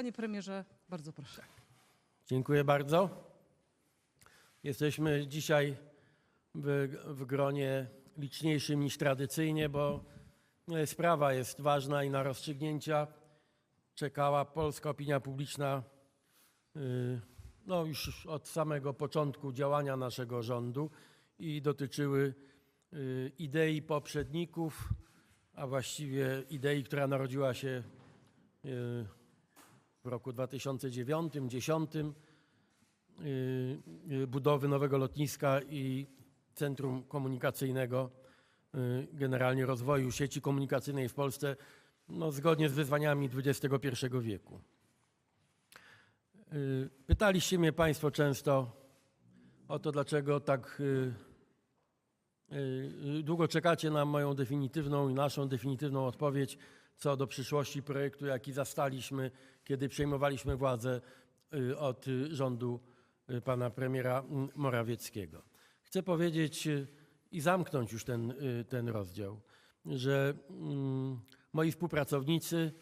Panie premierze, bardzo proszę. Dziękuję bardzo. Jesteśmy dzisiaj w, w gronie liczniejszym niż tradycyjnie, bo e, sprawa jest ważna i na rozstrzygnięcia czekała polska opinia publiczna y, no, już od samego początku działania naszego rządu i dotyczyły y, idei poprzedników, a właściwie idei, która narodziła się w roku 2009-2010 y, y, budowy nowego lotniska i centrum komunikacyjnego, y, generalnie rozwoju sieci komunikacyjnej w Polsce, no, zgodnie z wyzwaniami XXI wieku. Pytaliście mnie Państwo często o to, dlaczego tak długo czekacie na moją definitywną i naszą definitywną odpowiedź co do przyszłości projektu, jaki zastaliśmy, kiedy przejmowaliśmy władzę y, od y, rządu y, pana premiera mm, Morawieckiego. Chcę powiedzieć y, i zamknąć już ten, y, ten rozdział, że mm, moi współpracownicy,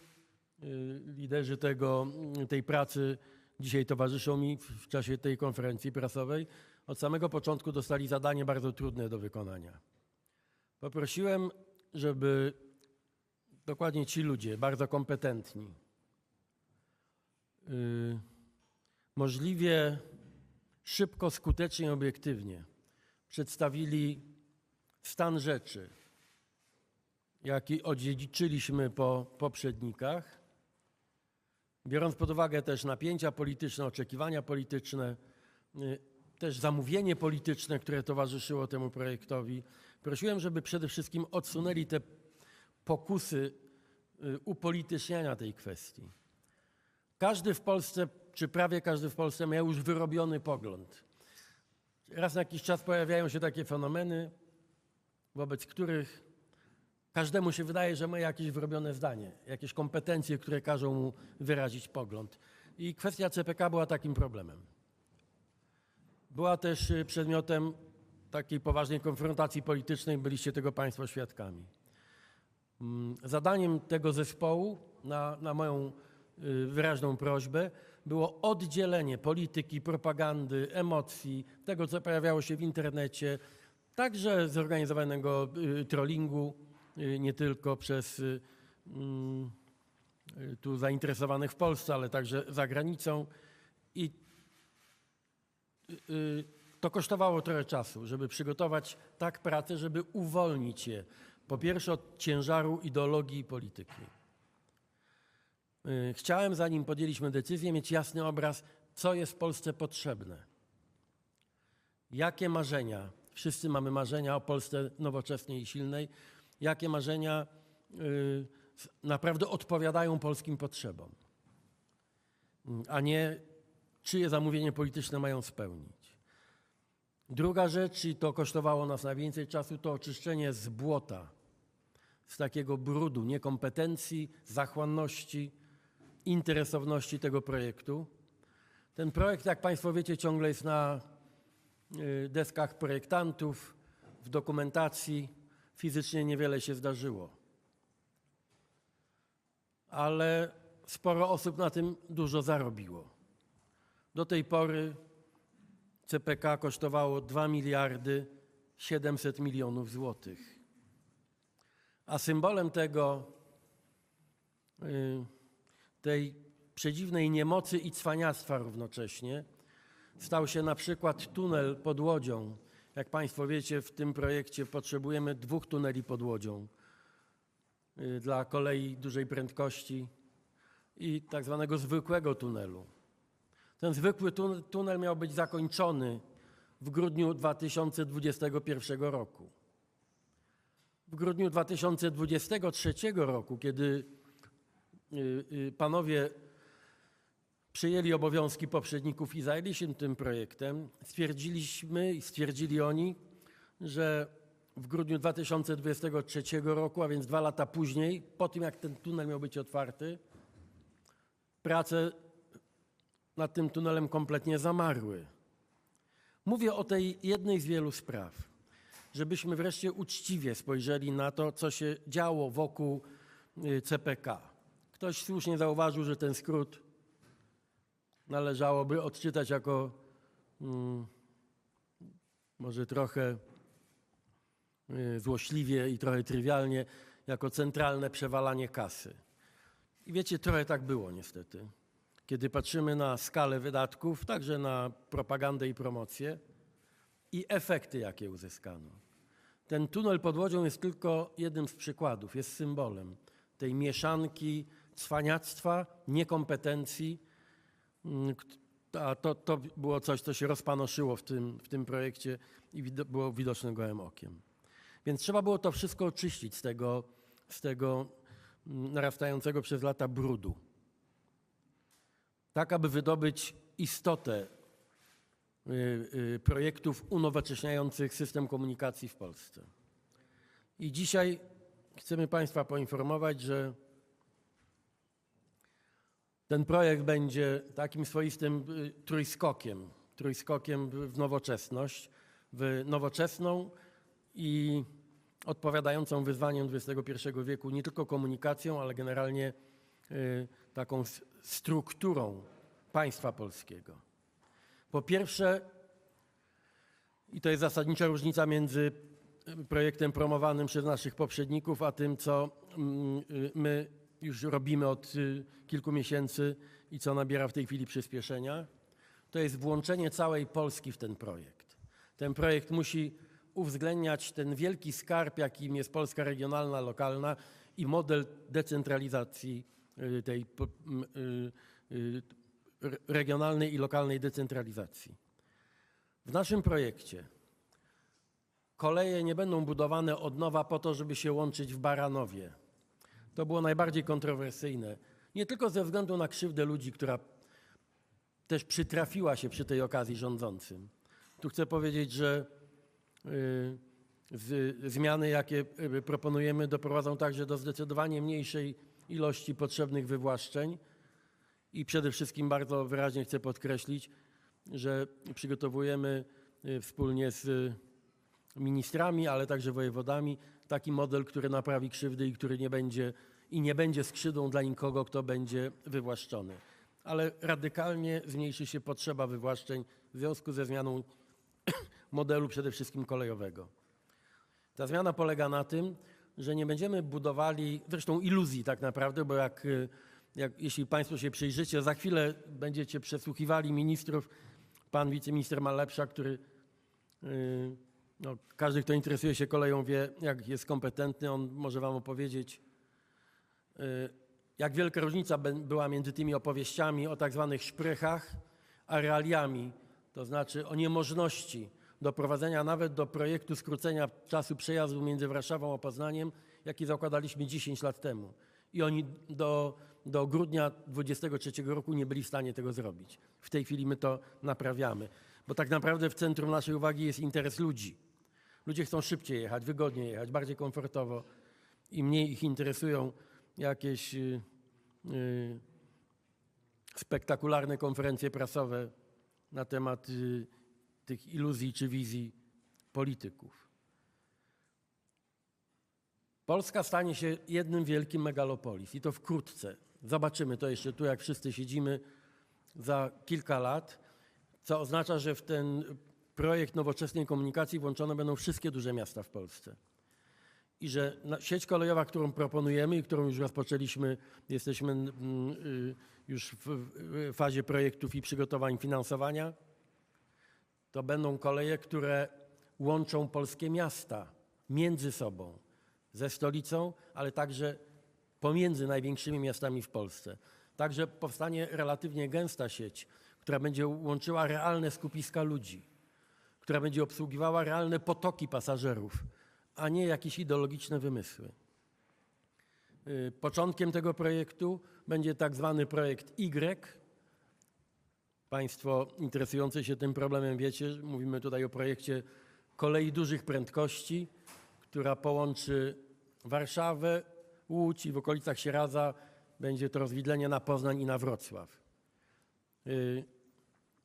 y, liderzy tego, tej pracy dzisiaj towarzyszą mi w czasie tej konferencji prasowej, od samego początku dostali zadanie bardzo trudne do wykonania. Poprosiłem, żeby dokładnie ci ludzie, bardzo kompetentni, y, możliwie szybko, skutecznie i obiektywnie przedstawili stan rzeczy, jaki odziedziczyliśmy po poprzednikach, biorąc pod uwagę też napięcia polityczne, oczekiwania polityczne, y, też zamówienie polityczne, które towarzyszyło temu projektowi, prosiłem, żeby przede wszystkim odsunęli te pokusy y, upolityczniania tej kwestii. Każdy w Polsce, czy prawie każdy w Polsce miał już wyrobiony pogląd. Raz na jakiś czas pojawiają się takie fenomeny, wobec których każdemu się wydaje, że ma jakieś wyrobione zdanie, jakieś kompetencje, które każą mu wyrazić pogląd. I kwestia CPK była takim problemem. Była też y, przedmiotem takiej poważnej konfrontacji politycznej, byliście tego Państwo świadkami. Mm, Zadaniem tego zespołu na, na moją y, wyraźną prośbę było oddzielenie polityki, propagandy, emocji, tego co pojawiało się w internecie, także zorganizowanego y, trollingu, nie tylko przez mm, tu zainteresowanych w Polsce, ale także za granicą. I to kosztowało trochę czasu, żeby przygotować tak pracę, żeby uwolnić je po pierwsze od ciężaru ideologii i polityki. Y, Chciałem, zanim podjęliśmy decyzję, mieć jasny obraz, co jest w Polsce potrzebne. Jakie marzenia, wszyscy mamy marzenia o Polsce nowoczesnej i silnej, jakie marzenia y, naprawdę odpowiadają polskim potrzebom, Y, a nie czyje zamówienie polityczne mają spełnić. Druga rzecz, i to kosztowało nas najwięcej czasu, to oczyszczenie z błota, z takiego brudu niekompetencji, zachłanności, interesowności tego projektu. Ten projekt, jak Państwo wiecie, ciągle jest na y, deskach projektantów, w dokumentacji. Fizycznie niewiele się zdarzyło. Ale sporo osób na tym dużo zarobiło. Do tej pory CPK kosztowało 2 miliardy 700 milionów złotych. A symbolem tego, y, tej przedziwnej niemocy i cwaniactwa równocześnie stał się na przykład tunel pod Łodzią. Jak Państwo wiecie, w tym projekcie potrzebujemy dwóch tuneli pod Łodzią y, dla kolei dużej prędkości i tak zwanego zwykłego tunelu. Ten zwykły tun- tunel miał być zakończony w grudniu 2021 roku. W grudniu 2023 roku, kiedy y, y, panowie przyjęli obowiązki poprzedników i zajęli się tym projektem, stwierdziliśmy i stwierdzili oni, że w grudniu 2023 roku, a więc dwa lata później, po tym jak ten tunel miał być otwarty, prace nad tym tunelem kompletnie zamarły. Mówię o tej jednej z wielu spraw, żebyśmy wreszcie uczciwie spojrzeli na to, co się działo wokół y, CPK. Ktoś słusznie zauważył, że ten skrót należałoby odczytać jako mm, może trochę y, złośliwie i trochę trywialnie, jako centralne przewalanie kasy. I wiecie, trochę tak było niestety. Kiedy patrzymy na skalę wydatków, także na propagandę i promocję i efekty, jakie uzyskano. Ten tunel pod Łodzią jest tylko jednym z przykładów, jest symbolem tej mieszanki cwaniactwa, niekompetencji. Mm, A to, to było coś, co się rozpanoszyło w tym, w tym projekcie i było widoczne gołym okiem. Więc trzeba było to wszystko oczyścić z tego, z tego mm, narastającego przez lata brudu. Tak, aby wydobyć istotę y, y, projektów unowocześniających system komunikacji w Polsce. I dzisiaj chcemy Państwa poinformować, że ten projekt będzie takim swoistym y, trójskokiem, trójskokiem w nowoczesność, w nowoczesną i odpowiadającą wyzwaniom XXI wieku nie tylko komunikacją, ale generalnie taką strukturą państwa polskiego. Po pierwsze, i to jest zasadnicza różnica między y, projektem promowanym przez naszych poprzedników, a tym, co mm, y, my już robimy od y, kilku miesięcy i co nabiera w tej chwili przyspieszenia, to jest włączenie całej Polski w ten projekt. Ten projekt musi uwzględniać ten wielki skarb, jakim jest Polska regionalna, lokalna i model decentralizacji tej po- m, y, y, re- regionalnej i lokalnej decentralizacji. W naszym projekcie koleje nie będą budowane od nowa po to, żeby się łączyć w Baranowie. To było najbardziej kontrowersyjne. Nie tylko ze względu na krzywdę ludzi, która też przytrafiła się przy tej okazji rządzącym. Tu chcę powiedzieć, że y, zmiany, jakie y, proponujemy, doprowadzą także do zdecydowanie mniejszej ilości potrzebnych wywłaszczeń i przede wszystkim bardzo wyraźnie chcę podkreślić, że przygotowujemy y, wspólnie z y, ministrami, ale także wojewodami taki model, który naprawi krzywdy i który nie będzie i nie będzie skrzydłą dla nikogo, kto będzie wywłaszczony. Ale radykalnie zmniejszy się potrzeba wywłaszczeń w związku ze zmianą modelu przede wszystkim kolejowego. Ta zmiana polega na tym, że nie będziemy budowali, zresztą iluzji tak naprawdę, bo jak, y, jak, jeśli Państwo się przyjrzycie, za chwilę będziecie przesłuchiwali ministrów, pan wiceminister Malepsza, który y, no, każdy, kto interesuje się koleją, wie, jak jest kompetentny. On może Wam opowiedzieć, y, jak wielka różnica była między tymi opowieściami o tak zwanych szprychach, a realiami, to znaczy o niemożności doprowadzenia nawet do projektu skrócenia czasu przejazdu między Warszawą a Poznaniem, jaki zakładaliśmy 10 lat temu. I oni do, do grudnia 2023 roku nie byli w stanie tego zrobić. W tej chwili my to naprawiamy, bo tak naprawdę w centrum naszej uwagi jest interes ludzi. Ludzie chcą szybciej jechać, wygodniej jechać, bardziej komfortowo i mniej ich interesują jakieś y, y, spektakularne konferencje prasowe na temat y, tych iluzji czy wizji polityków. Polska stanie się jednym wielkim megalopolis i to wkrótce. Zobaczymy to jeszcze tu, jak wszyscy siedzimy za kilka lat, co oznacza, że w ten projekt nowoczesnej komunikacji włączone będą wszystkie duże miasta w Polsce. I że sieć kolejowa, którą proponujemy i którą już rozpoczęliśmy, jesteśmy mm, y, już w fazie projektów i przygotowań finansowania, to będą koleje, które łączą polskie miasta między sobą, ze stolicą, ale także pomiędzy największymi miastami w Polsce. Także powstanie relatywnie gęsta sieć, która będzie łączyła realne skupiska ludzi, która będzie obsługiwała realne potoki pasażerów, a nie jakieś ideologiczne wymysły. Y, Początkiem tego projektu będzie tak zwany projekt Y, Państwo interesujący się tym problemem wiecie, mówimy tutaj o projekcie kolei dużych prędkości, która połączy Warszawę, Łódź i w okolicach Sieradza będzie to rozwidlenie na Poznań i na Wrocław. Y,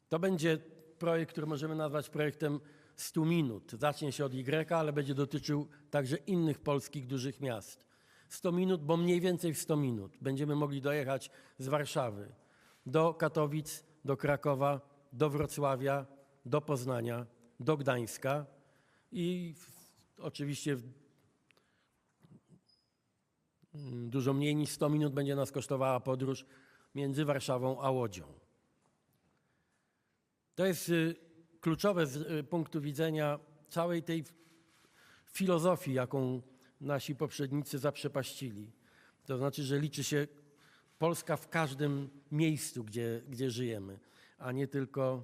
To będzie projekt, który możemy nazwać projektem 100 minut. Zacznie się od Y, ale będzie dotyczył także innych polskich dużych miast. 100 minut, bo mniej więcej w 100 minut będziemy mogli dojechać z Warszawy do Katowic, do Krakowa, do Wrocławia, do Poznania, do Gdańska i oczywiście mm, dużo mniej niż 100 minut będzie nas kosztowała podróż między Warszawą a Łodzią. To jest y, kluczowe z y, punktu widzenia całej tej filozofii, jaką nasi poprzednicy zaprzepaścili. To znaczy, że liczy się Polska w każdym miejscu, gdzie, gdzie żyjemy, a nie tylko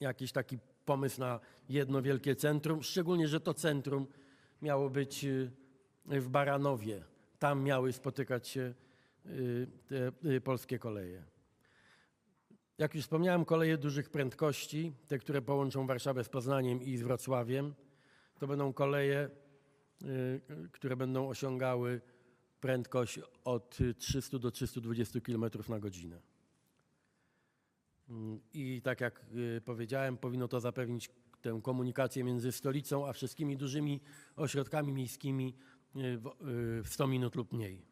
jakiś taki pomysł na jedno wielkie centrum, szczególnie, że to centrum miało być y, w Baranowie. Tam miały spotykać się y, te y, polskie koleje. Jak już wspomniałem, koleje dużych prędkości, te, które połączą Warszawę z Poznaniem i z Wrocławiem, to będą koleje, które będą osiągały prędkość od 300 do 320 km na godzinę. Mm, I tak jak y, powiedziałem, powinno to zapewnić tę komunikację między stolicą a wszystkimi dużymi ośrodkami miejskimi y, w, y, w 100 minut lub mniej.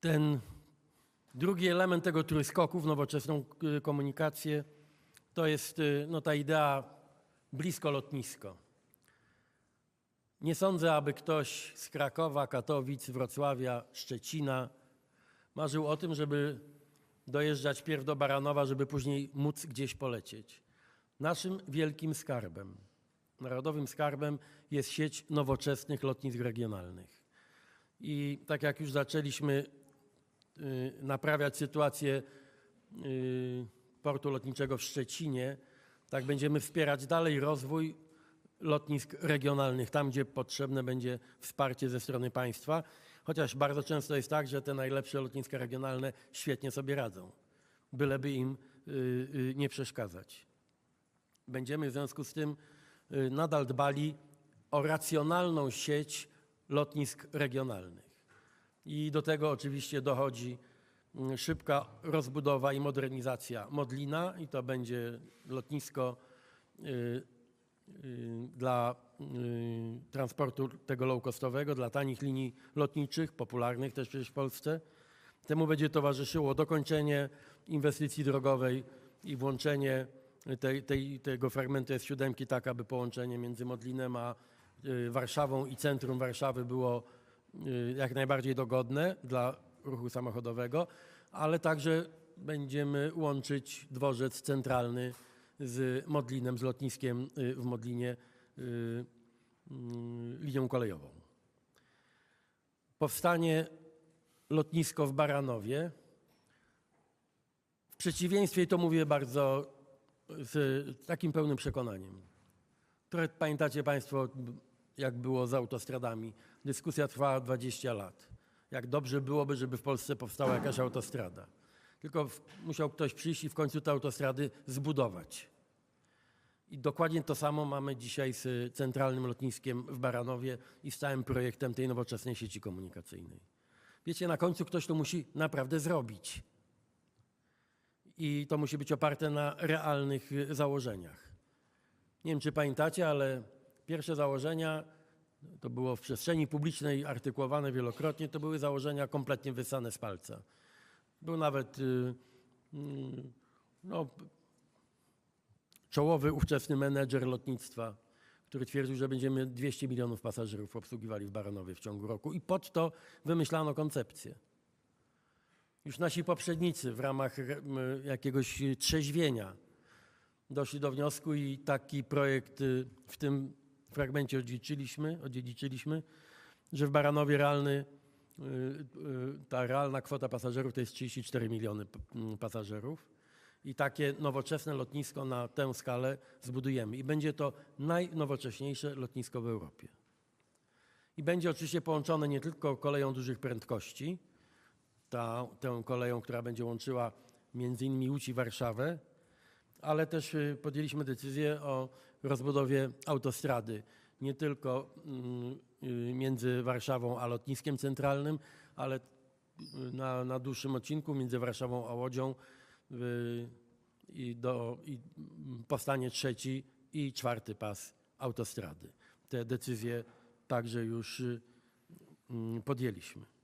Ten drugi element tego trójskoku w nowoczesną y, komunikację to jest y, no, ta idea blisko lotnisko. Nie sądzę, aby ktoś z Krakowa, Katowic, Wrocławia, Szczecina marzył o tym, żeby dojeżdżać pierw do Baranowa, żeby później móc gdzieś polecieć. Naszym wielkim skarbem, narodowym skarbem jest sieć nowoczesnych lotnisk regionalnych. I tak jak już zaczęliśmy y, naprawiać sytuację y, portu lotniczego w Szczecinie, tak będziemy wspierać dalej rozwój lotnisk regionalnych, tam gdzie potrzebne będzie wsparcie ze strony państwa, chociaż bardzo często jest tak, że te najlepsze lotniska regionalne świetnie sobie radzą, byleby im y, y, nie przeszkadzać. Będziemy w związku z tym y, nadal dbali o racjonalną sieć lotnisk regionalnych. I do tego oczywiście dochodzi mm, szybka rozbudowa i modernizacja Modlina i to będzie lotnisko dla y, transportu tego low-costowego, dla tanich linii lotniczych, popularnych też przecież w Polsce. Temu będzie towarzyszyło dokończenie inwestycji drogowej i włączenie tej, tej, tego fragmentu S7 tak, aby połączenie między Modlinem a y, Warszawą i centrum Warszawy było y, jak najbardziej dogodne dla ruchu samochodowego, ale także będziemy łączyć dworzec centralny z Modlinem, z lotniskiem y, w Modlinie y, y, linią kolejową. Powstanie lotnisko w Baranowie. W przeciwieństwie, to mówię bardzo z takim pełnym przekonaniem. Trochę pamiętacie Państwo, jak było z autostradami. Dyskusja trwała 20 lat. Jak dobrze byłoby, żeby w Polsce powstała jakaś autostrada. Tylko musiał ktoś przyjść i w końcu te autostrady zbudować. I dokładnie to samo mamy dzisiaj z centralnym lotniskiem w Baranowie i z całym projektem tej nowoczesnej sieci komunikacyjnej. Wiecie, na końcu ktoś to musi naprawdę zrobić. I to musi być oparte na realnych y, założeniach. Nie wiem, czy pamiętacie, ale pierwsze założenia to było w przestrzeni publicznej artykułowane wielokrotnie, to były założenia kompletnie wysane z palca. Był nawet y, mm, no, czołowy ówczesny menedżer lotnictwa, który twierdził, że będziemy 200 milionów pasażerów obsługiwali w Baranowie w ciągu roku. I pod to wymyślano koncepcję. Już nasi poprzednicy w ramach m, jakiegoś trzeźwienia doszli do wniosku i taki projekt y, w tym fragmencie odziedziczyliśmy, odziedziczyliśmy że w Baranowie realny, y, y, ta realna kwota pasażerów to jest 34 miliony pasażerów. I takie nowoczesne lotnisko na tę skalę zbudujemy. I będzie to najnowocześniejsze lotnisko w Europie. I będzie oczywiście połączone nie tylko koleją dużych prędkości, ta, tę koleją, która będzie łączyła między innymi Łódź i Warszawę, ale też y, podjęliśmy decyzję o rozbudowie autostrady nie tylko mm, y, między Warszawą a lotniskiem centralnym, ale y, na, na dłuższym odcinku między Warszawą a Łodzią y, i, do, i mm, powstanie trzeci i czwarty pas autostrady. Te decyzje także już mm, podjęliśmy.